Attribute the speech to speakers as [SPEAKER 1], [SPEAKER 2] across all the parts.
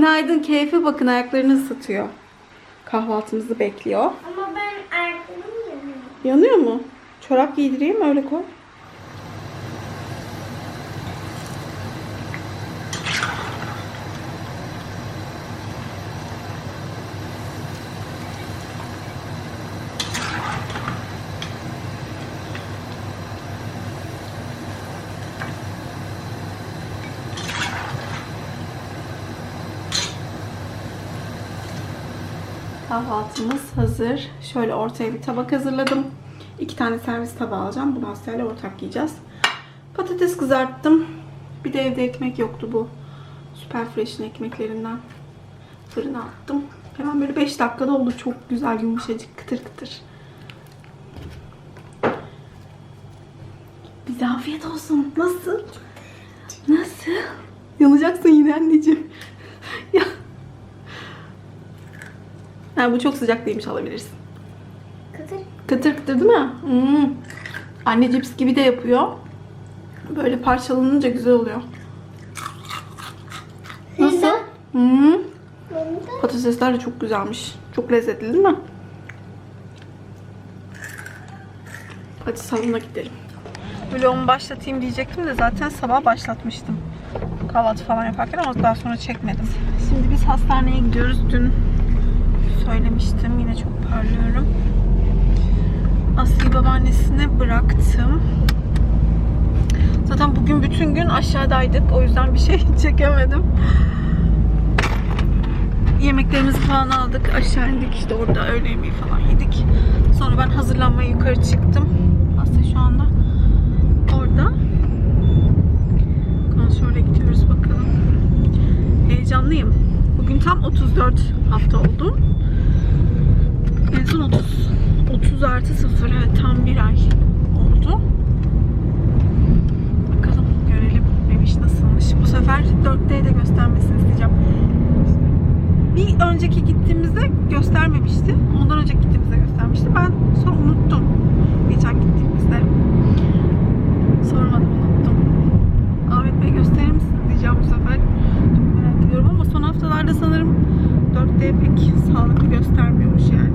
[SPEAKER 1] Günaydın keyfe bakın ayaklarını ısıtıyor. Kahvaltımızı bekliyor.
[SPEAKER 2] Ama ben ayaklarım yanıyor.
[SPEAKER 1] Yanıyor mu? Çorap giydireyim öyle koy. Kahvaltımız hazır. Şöyle ortaya bir tabak hazırladım. İki tane servis tabağı alacağım. Bunu Asya'yla ortak yiyeceğiz. Patates kızarttım. Bir de evde ekmek yoktu bu. Super Fresh'in ekmeklerinden. Fırına attım. Hemen böyle 5 dakikada oldu. Çok güzel yumuşacık kıtır kıtır. Bize afiyet olsun. Nasıl? Nasıl? Yanacaksın yine anneciğim. ya. Ha, bu çok sıcak değilmiş alabilirsin.
[SPEAKER 2] Kıtır.
[SPEAKER 1] Kıtır kıtır değil mi? Hmm. Anne cips gibi de yapıyor. Böyle parçalanınca güzel oluyor. Nasıl? Hmm. Patatesler de çok güzelmiş. Çok lezzetli değil mi? Hadi salona gidelim. Vlogumu başlatayım diyecektim de zaten sabah başlatmıştım. Kahvaltı falan yaparken ama daha sonra çekmedim. Şimdi biz hastaneye gidiyoruz. Dün söylemiştim. Yine çok parlıyorum. Aslı'yı babaannesine bıraktım. Zaten bugün bütün gün aşağıdaydık. O yüzden bir şey çekemedim. Yemeklerimizi falan aldık. Aşağı indik işte orada öğle yemeği falan yedik. Sonra ben hazırlanmaya yukarı çıktım. Aslı şu anda orada. Kontrole gidiyoruz bakalım. Heyecanlıyım. Bugün tam 34 hafta oldu. En son 30. 30 artı 0. Evet tam bir ay oldu. Bakalım görelim bebiş nasılmış. Bu sefer 4D de göstermesini isteyeceğim. Bir önceki gittiğimizde göstermemişti. Ondan önceki gittiğimizde göstermişti. Ben sonra unuttum. Geçen gittiğimizde. Sormadım unuttum. Ahmet Bey gösterir misiniz diyeceğim bu sefer. Çok merak ediyorum ama son haftalarda sanırım 4D pek sağlıklı göstermiyormuş yani.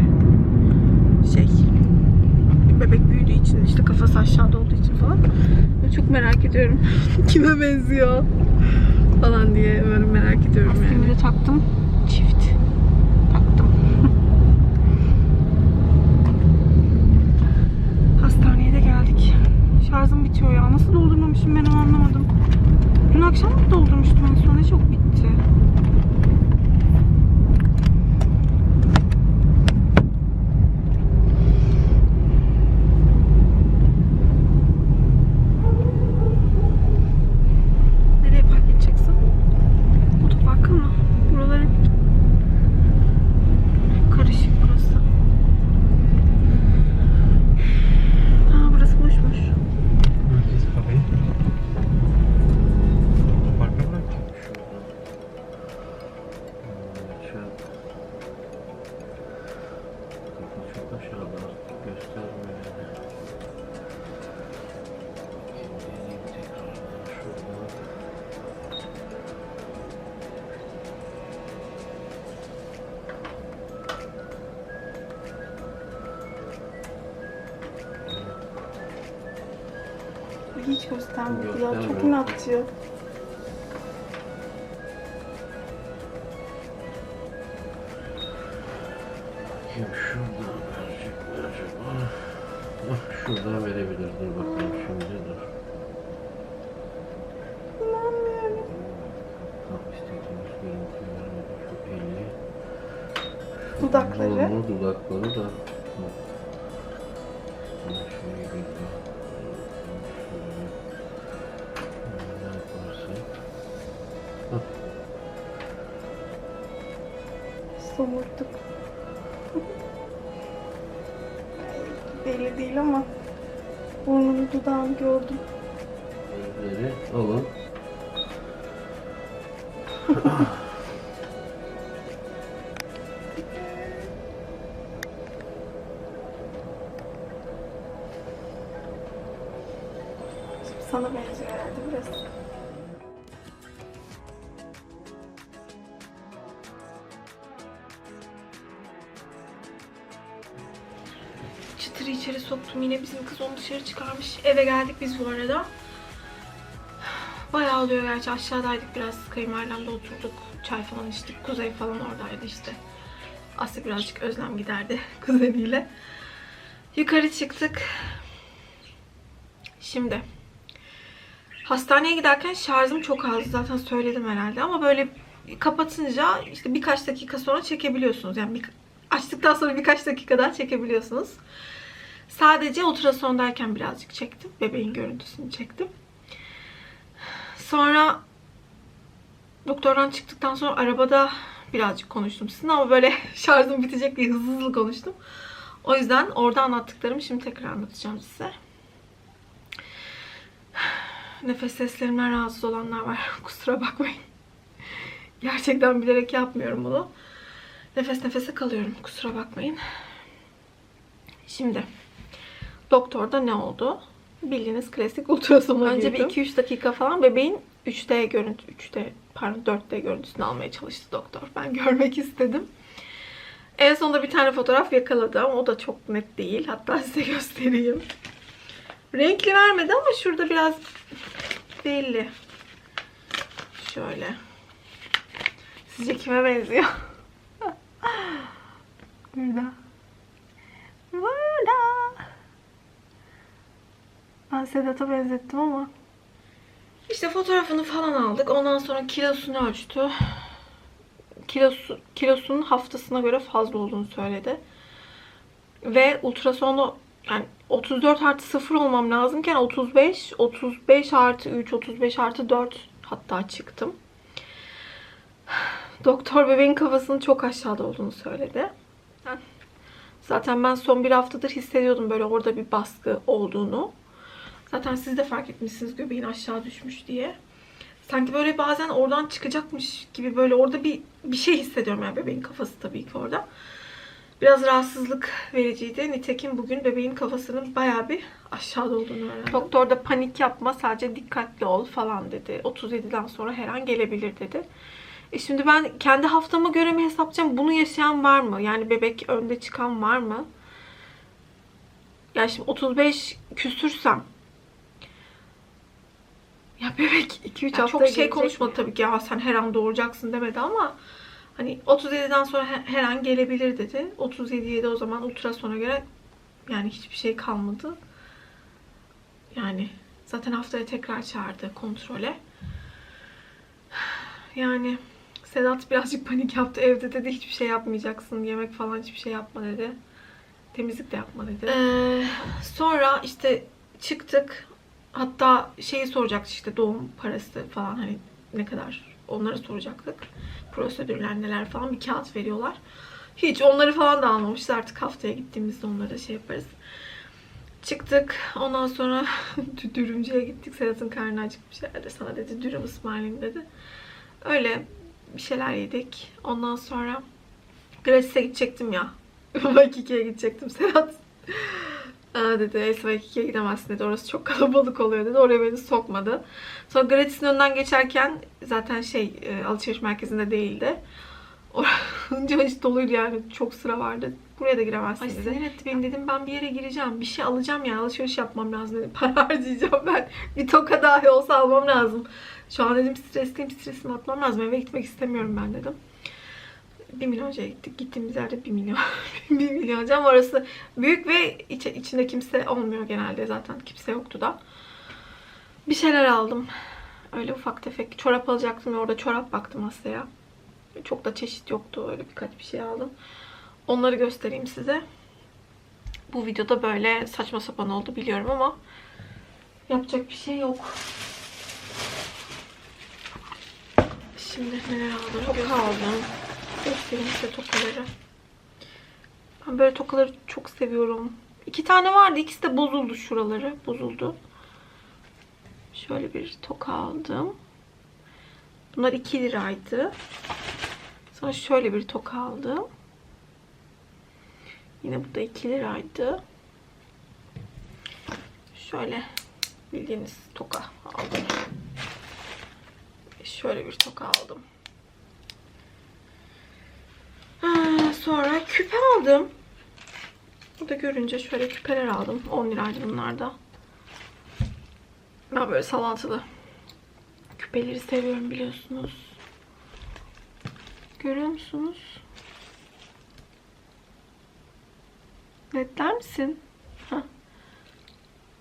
[SPEAKER 1] Şey bebek büyüdüğü için işte kafası aşağıda olduğu için falan. Çok merak ediyorum. Kime benziyor falan diye böyle merak ediyorum yani. Aslında taktım. Çift. Taktım. Hastaneye de geldik. Şarjım bitiyor ya. Nasıl doldurmamışım ben onu anlamadım. Dün akşam mı doldurmuştum en son? Ne çok bitti. Hiç göstermedi ya. Çok inatçı.
[SPEAKER 3] Kim şuradan verecek mi acaba? Ah, şuradan verebilir. Dur bakalım şimdi dur.
[SPEAKER 1] İnanmıyorum.
[SPEAKER 3] Tam istediğimiz görüntüyü vermedi. Şu 50.
[SPEAKER 1] Dudakları.
[SPEAKER 3] Burnu, dudakları da. Bak. Şöyle bir
[SPEAKER 1] Somurtuk. Belli değil ama burnunu dudağını gördüm.
[SPEAKER 3] Gözleri alın.
[SPEAKER 1] çıtırı içeri soktum. Yine bizim kız onu dışarı çıkarmış. Eve geldik biz bu arada. Bayağı oluyor gerçi. Aşağıdaydık biraz. Kayınvalidemde oturduk. Çay falan içtik. Kuzey falan oradaydı işte. Aslı birazcık özlem giderdi kuzeniyle. Yukarı çıktık. Şimdi hastaneye giderken şarjım çok azdı. Zaten söyledim herhalde ama böyle kapatınca işte birkaç dakika sonra çekebiliyorsunuz. Yani bir, açtıktan sonra birkaç dakika daha çekebiliyorsunuz. Sadece ultrasondayken birazcık çektim. Bebeğin görüntüsünü çektim. Sonra doktordan çıktıktan sonra arabada birazcık konuştum sizinle ama böyle şarjım bitecek diye hızlı hızlı konuştum. O yüzden orada anlattıklarımı şimdi tekrar anlatacağım size. Nefes seslerimden rahatsız olanlar var. Kusura bakmayın. Gerçekten bilerek yapmıyorum bunu. Nefes nefese kalıyorum. Kusura bakmayın. Şimdi doktorda ne oldu? Bildiğiniz klasik ultrasona Önce bir 2-3 dakika falan bebeğin 3D görüntü 3D pardon 4D görüntüsünü almaya çalıştı doktor. Ben görmek istedim. En sonunda bir tane fotoğraf yakaladı ama o da çok net değil. Hatta size göstereyim. Renkli vermedi ama şurada biraz belli. Şöyle. Sizce kime benziyor? Burada. Burada. Ben Sedat'a benzettim ama. İşte fotoğrafını falan aldık. Ondan sonra kilosunu ölçtü. Kilosu, kilosunun haftasına göre fazla olduğunu söyledi. Ve ultrasonu yani 34 artı 0 olmam lazımken 35, 35 artı 3, 35 artı 4 hatta çıktım. Doktor bebeğin kafasının çok aşağıda olduğunu söyledi. Zaten ben son bir haftadır hissediyordum böyle orada bir baskı olduğunu. Zaten siz de fark etmişsiniz göbeğin aşağı düşmüş diye. Sanki böyle bazen oradan çıkacakmış gibi böyle orada bir bir şey hissediyorum yani bebeğin kafası tabii ki orada. Biraz rahatsızlık vericiydi. Nitekim bugün bebeğin kafasının bayağı bir aşağıda olduğunu öğrendim. Doktor da panik yapma sadece dikkatli ol falan dedi. 37'den sonra her an gelebilir dedi. E şimdi ben kendi haftama göre mi hesaplayacağım? Bunu yaşayan var mı? Yani bebek önde çıkan var mı? Yani şimdi 35 küsürsem ya bebek 2-3 hafta çok şey konuşmadı tabii ki. Ya sen her an doğuracaksın demedi ama hani 37'den sonra her, her an gelebilir dedi. 37'ye de o zaman ultrasona göre yani hiçbir şey kalmadı. Yani zaten haftaya tekrar çağırdı kontrole. Yani Sedat birazcık panik yaptı. Evde dedi hiçbir şey yapmayacaksın. Yemek falan hiçbir şey yapma dedi. Temizlik de yapma dedi. Ee, sonra işte çıktık. Hatta şeyi soracaktı işte doğum parası falan hani ne kadar onları soracaktık. Prosedürler neler falan bir kağıt veriyorlar. Hiç onları falan da almamışız. Artık haftaya gittiğimizde onları da şey yaparız. Çıktık. Ondan sonra dürümcüye gittik. Sedat'ın karnı acıkmış herhalde. Sana dedi dürüm ısmarlayayım dedi. Öyle bir şeyler yedik. Ondan sonra Gratis'e gidecektim ya. Vaikiki'ye gidecektim. Sedat Aa, dedi Ace Vaikiki'ye gidemezsin dedi. Orası çok kalabalık oluyor dedi. Oraya beni sokmadı. Sonra Gratis'in önünden geçerken zaten şey e, alışveriş merkezinde değildi. Orada hiç doluydu yani. Çok sıra vardı. Buraya da giremezsin Ay, dedi. sinir etti beni dedim. Ben bir yere gireceğim. Bir şey alacağım yani. Alışveriş yapmam lazım dedim. Para harcayacağım ben. Bir toka dahi olsa almam lazım. Şu an dedim stresliyim. Stresimi atmam lazım. Eve gitmek istemiyorum ben dedim. 1 milyoncuya gittik. Gittiğimiz yerde 1 milyon. 1 milyoncu ama orası büyük ve iç, içinde kimse olmuyor genelde zaten. Kimse yoktu da. Bir şeyler aldım. Öyle ufak tefek çorap alacaktım ve orada çorap baktım Asya'ya. Çok da çeşit yoktu. Öyle birkaç bir şey aldım. Onları göstereyim size. Bu videoda böyle saçma sapan oldu biliyorum ama yapacak bir şey yok. Şimdi neler aldım? Toka aldım. Göstereyim size tokaları. Ben böyle tokaları çok seviyorum. İki tane vardı. İkisi de bozuldu şuraları. Bozuldu. Şöyle bir toka aldım. Bunlar 2 liraydı. Sonra şöyle bir toka aldım. Yine bu da 2 liraydı. Şöyle bildiğiniz toka aldım. Şöyle bir toka aldım. Ha, sonra küpe aldım. Bu da görünce şöyle küpeler aldım. 10 liraydı bunlar da. Ben böyle sallantılı küpeleri seviyorum biliyorsunuz. Görüyor musunuz? Netler misin? Hah.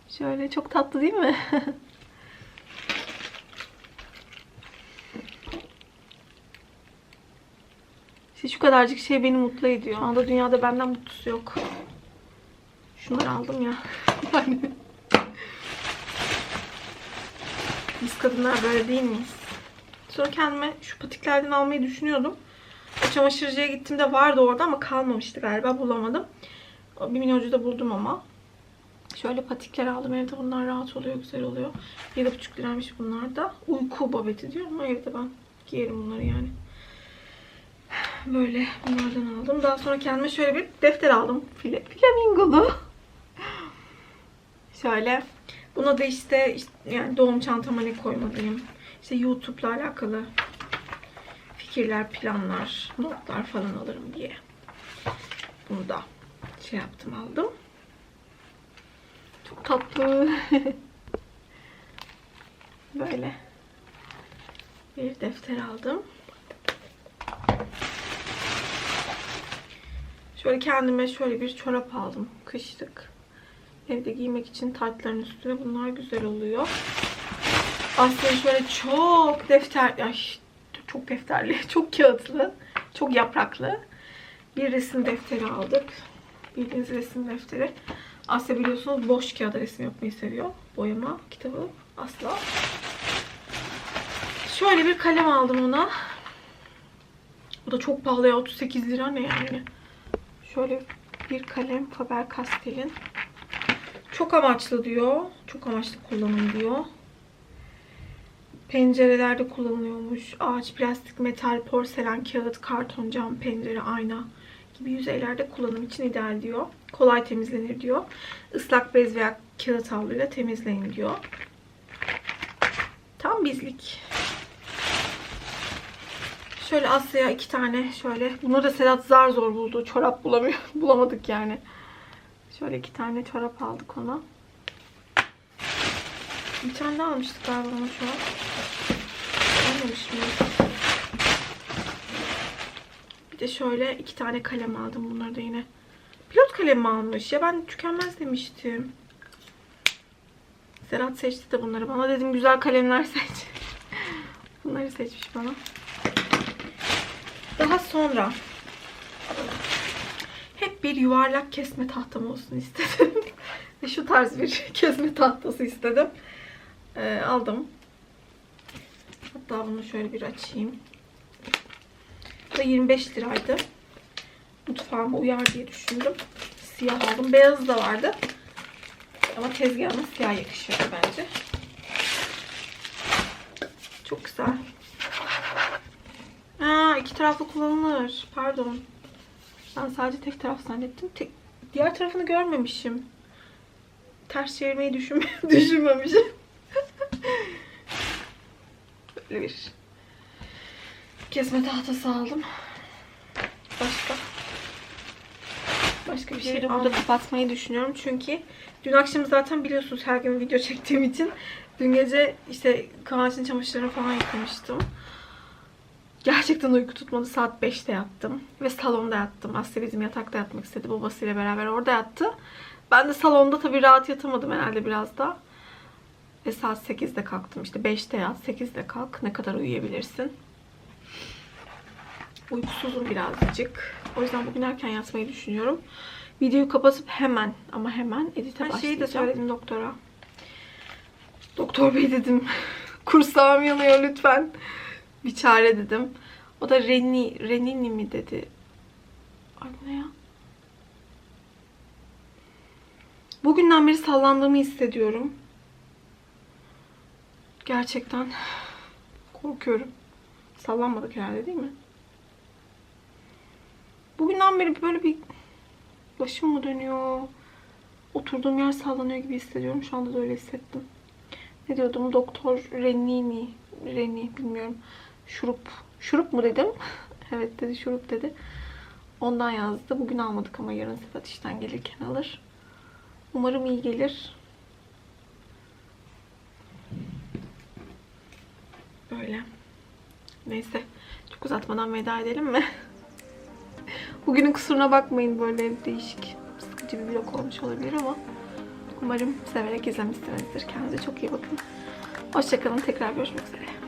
[SPEAKER 1] Şöyle çok tatlı değil mi? İşte şu kadarcık şey beni mutlu ediyor. Şu anda dünyada benden mutlusu yok. Şunları aldım ya. Yani. Biz kadınlar böyle değil miyiz? Sonra kendime şu patiklerden almayı düşünüyordum. O çamaşırcıya gittiğimde vardı orada ama kalmamıştı galiba bulamadım. Bir milyoncuda buldum ama. Şöyle patikler aldım. Evde bunlar rahat oluyor, güzel oluyor. 7,5 liraymış bunlar da. Uyku babeti diyor ama evde ben giyerim bunları yani. Böyle bunlardan aldım. Daha sonra kendime şöyle bir defter aldım. File, flamingolu. Şöyle. Buna da işte, işte yani doğum çantama ne koymalıyım. İşte YouTube'la alakalı fikirler, planlar, notlar falan alırım diye. Bunu da şey yaptım aldım. Çok tatlı. Böyle bir defter aldım. Şöyle kendime şöyle bir çorap aldım. Kışlık. Evde giymek için taytların üstüne bunlar güzel oluyor. Aslında şöyle çok defter, ay çok defterli, çok kağıtlı, çok yapraklı bir resim defteri aldık. Bildiğiniz resim defteri. Asya biliyorsunuz boş kağıda resim yapmayı seviyor. Boyama kitabı asla. Şöyle bir kalem aldım ona. Bu da çok pahalı ya 38 lira ne yani. Şöyle bir kalem Faber-Castell'in. Çok amaçlı diyor. Çok amaçlı kullanın diyor. Pencerelerde kullanılıyormuş. Ağaç, plastik, metal, porselen, kağıt, karton, cam, pencere, ayna gibi yüzeylerde kullanım için ideal diyor. Kolay temizlenir diyor. Islak bez veya kağıt havluyla temizleyin diyor. Tam bizlik. Şöyle Asya'ya iki tane şöyle. Bunları da Sedat zar zor buldu. Çorap bulamıyor. Bulamadık yani. Şöyle iki tane çorap aldık ona. Bir tane daha almıştık galiba ona çorap. Almamış mıyız? Bir de şöyle iki tane kalem aldım. Bunları da yine. Pilot kalemi almış. Ya ben tükenmez demiştim. Serhat seçti de bunları. Bana dedim güzel kalemler seç. Bunları seçmiş bana. Daha sonra hep bir yuvarlak kesme tahtam olsun istedim. Ve şu tarz bir kesme tahtası istedim. Ee, aldım. Hatta bunu şöyle bir açayım. Bu da 25 liraydı. Mutfağıma uyar diye düşündüm. Siyah aldım. Beyaz da vardı. Ama tezgahıma siyah yakışıyor bence. Çok güzel. Taraflı kullanılır. Pardon. Ben sadece tek taraf zannettim. Tek, diğer tarafını görmemişim. Ters çevirmeyi düşünme, düşünmemişim. Böyle bir kesme tahtası aldım. Başka? Başka bir şey de burada kapatmayı düşünüyorum. Çünkü dün akşam zaten biliyorsunuz her gün video çektiğim için dün gece işte Kıvanç'ın çamaşırlarını falan yıkamıştım. Gerçekten uyku tutmadı. Saat 5'te yattım. Ve salonda yattım. Asya bizim yatakta yatmak istedi. Babasıyla beraber orada yattı. Ben de salonda tabii rahat yatamadım herhalde biraz da. Ve saat 8'de kalktım. İşte 5'te yat, 8'de kalk. Ne kadar uyuyabilirsin? Uykusuzum birazcık. O yüzden bugün erken yatmayı düşünüyorum. Videoyu kapatıp hemen ama hemen edite
[SPEAKER 2] Ben
[SPEAKER 1] başlayacağım.
[SPEAKER 2] şeyi de
[SPEAKER 1] söyledim doktora. Doktor bey dedim. Kursağım yanıyor lütfen. Bir çare dedim. O da Reni, Renini mi dedi. Ay ne ya? Bugünden beri sallandığımı hissediyorum. Gerçekten korkuyorum. Sallanmadık herhalde değil mi? Bugünden beri böyle bir başım mı dönüyor? Oturduğum yer sallanıyor gibi hissediyorum. Şu anda da öyle hissettim. Ne diyordum? Doktor Renini, Reni bilmiyorum. Şurup. Şurup mu dedim? evet dedi, şurup dedi. Ondan yazdı. Bugün almadık ama yarın Sıfat işten gelirken alır. Umarım iyi gelir. Böyle. Neyse. Çok uzatmadan veda edelim mi? Bugünün kusuruna bakmayın böyle değişik, sıkıcı bir vlog olmuş olabilir ama umarım severek izlemişsinizdir. Kendinize çok iyi bakın. Hoşçakalın. Tekrar görüşmek üzere.